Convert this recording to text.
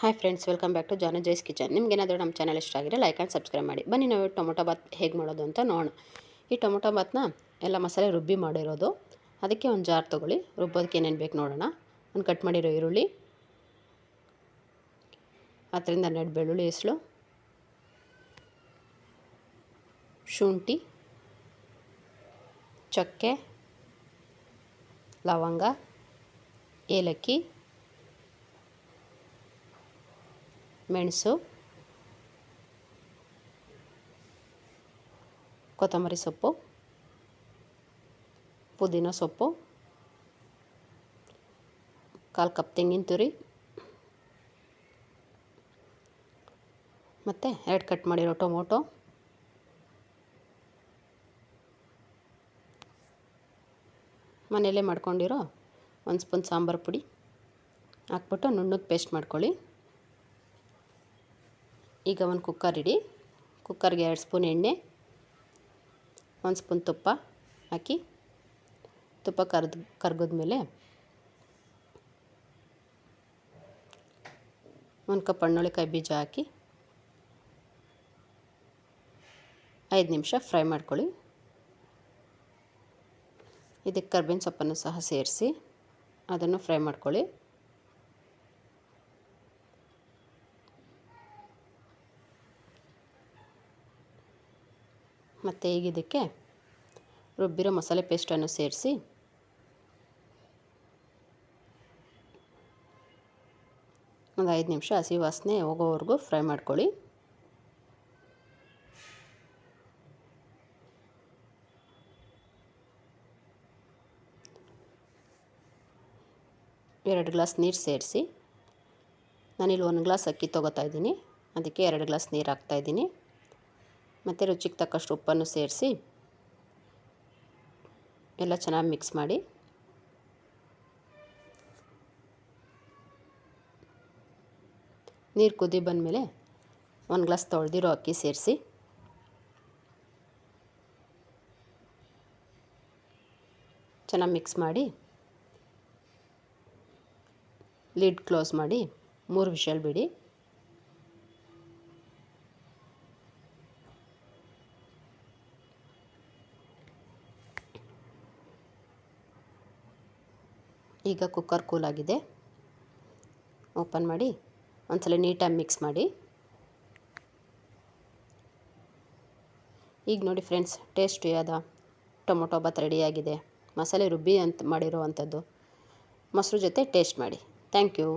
Hi friends welcome back to ಜಾನ ಜೈಸ್ kitchen ನಿಮ್ಗೇನಾದರೂ ನಮ್ಮ channel ಇಷ್ಟ ಆಗಿದ್ರೆ ಲೈಕ್ ಆ್ಯಂಡ್ ಸಬ್ಸ್ಕ್ರೈಬ್ ಮಾಡಿ. ಬನ್ನಿ ನಾವು ಟೊಮೊಟೊ ಬಾತ್ ಹೇಗೆ ಮಾಡೋದು ಅಂತ ನೋಡೋಣ. ಈ ಟೊಮೊಟೊ ಬಾತ್ನ ಎಲ್ಲ ಮಸಾಲೆ ರುಬ್ಬಿ ಮಾಡಿರೋದು. ಅದಕ್ಕೆ ಒಂದು ಜಾರ್ ತೊಗೊಳ್ಳಿ. ರುಬ್ಬೋದಕ್ಕೆ ಏನೇನು ಬೇಕು ನೋಡೋಣ. ಒಂದು ಕಟ್ ಮಾಡಿರೋ ಈರುಳ್ಳಿ. ಅದರಿಂದ ಹನ್ನೆರಡು ಬೆಳ್ಳುಳ್ಳಿ ಹೆಸಳು. ಶುಂಠಿ. ಚಕ್ಕೆ. ಲವಂಗ. ಏಲಕ್ಕಿ. ಮೆಣಸು, ಕೊತ್ತಂಬರಿ ಸೊಪ್ಪು, ಪುದೀನ ಸೊಪ್ಪು, ಕಾಲು ಕಪ್ ತೆಂಗಿನ ತುರಿ, ಮತ್ತು ಎರಡು ಕಟ್ ಮಾಡಿರೋ ಟೊಮೊಟೊ, ಮನೆಯಲ್ಲೇ ಮಾಡ್ಕೊಂಡಿರೋ ಒಂದು ಸ್ಪೂನ್ ಸಾಂಬಾರು ಪುಡಿ ಹಾಕ್ಬಿಟ್ಟು ನುಣ್ಣಗೆ ಪೇಸ್ಟ್ ಮಾಡ್ಕೊಳ್ಳಿ. ಈಗ ಒಂದು ಕುಕ್ಕರ್ ಇಡಿ. ಕುಕ್ಕರ್ಗೆ ಎರಡು ಸ್ಪೂನ್ ಎಣ್ಣೆ, ಒಂದು ಸ್ಪೂನ್ ತುಪ್ಪ ಹಾಕಿ. ತುಪ್ಪ ಕರ್ದು ಕರ್ಗಿದ್ಮೇಲೆ ಒಂದು ಕಪ್ ಹಣ್ಣುಳಿಕಾಯಿ ಬೀಜ ಹಾಕಿ. ಐದು ನಿಮಿಷ ಫ್ರೈ ಮಾಡ್ಕೊಳ್ಳಿ. ಇದಕ್ಕೆ ಕರ್ಬೇವಿನ ಸೊಪ್ಪನ್ನು ಸಹ ಸೇರಿಸಿ ಅದನ್ನು ಫ್ರೈ ಮಾಡ್ಕೊಳ್ಳಿ. ಮತ್ತು ಈಗ ಇದಕ್ಕೆ ರುಬ್ಬಿರೋ ಮಸಾಲೆ ಪೇಸ್ಟನ್ನು ಸೇರಿಸಿ. ಒಂದು ಐದು ನಿಮಿಷ ಹಸಿ ವಾಸನೆ ಹೋಗೋವರೆಗೂ ಫ್ರೈ ಮಾಡ್ಕೊಳ್ಳಿ. ಎರಡು ಗ್ಲಾಸ್ ನೀರು ಸೇರಿಸಿ. ನಾನಿಲ್ಲಿ ಒಂದು ಗ್ಲಾಸ್ ಅಕ್ಕಿ ತೊಗೋತಾ ಇದ್ದೀನಿ. ಅದಕ್ಕೆ ಎರಡು ಗ್ಲಾಸ್ ನೀರು ಹಾಕ್ತಾಯಿದ್ದೀನಿ ಮತ್ತು ರುಚಿಗೆ ತಕ್ಕಷ್ಟು ಉಪ್ಪನ್ನು ಸೇರಿಸಿ ಎಲ್ಲ ಚೆನ್ನಾಗಿ ಮಿಕ್ಸ್ ಮಾಡಿ. ನೀರು ಕುದಿ ಬಂದಮೇಲೆ ಒಂದು ಗ್ಲಾಸ್ ತೊಳೆದಿರೋ ಅಕ್ಕಿ ಸೇರಿಸಿ. ಚೆನ್ನಾಗಿ ಮಿಕ್ಸ್ ಮಾಡಿ. ಲಿಡ್ ಕ್ಲೋಸ್ ಮಾಡಿ ಮೂರು ವಿಷಲ್ ಬಿಡಿ. ಈಗ ಕುಕ್ಕರ್ ಕೂಲಾಗಿದೆ ಓಪನ್ ಮಾಡಿ, ಒಂದ್ಸಲ ನೀಟಾಗಿ ಮಿಕ್ಸ್ ಮಾಡಿ. ಈಗ ನೋಡಿ ಫ್ರೆಂಡ್ಸ್ ಟೇಸ್ಟಿಯಾದ ಟೊಮೊಟೊ ಬಾತ್ ರೆಡಿಯಾಗಿದೆ ಮಸಾಲೆ ರುಬ್ಬಿ ಅಂತ ಮಾಡಿರೋ ಅಂಥದ್ದು ಮೊಸರು ಜೊತೆ ಟೇಸ್ಟ್ ಮಾಡಿ. Thank you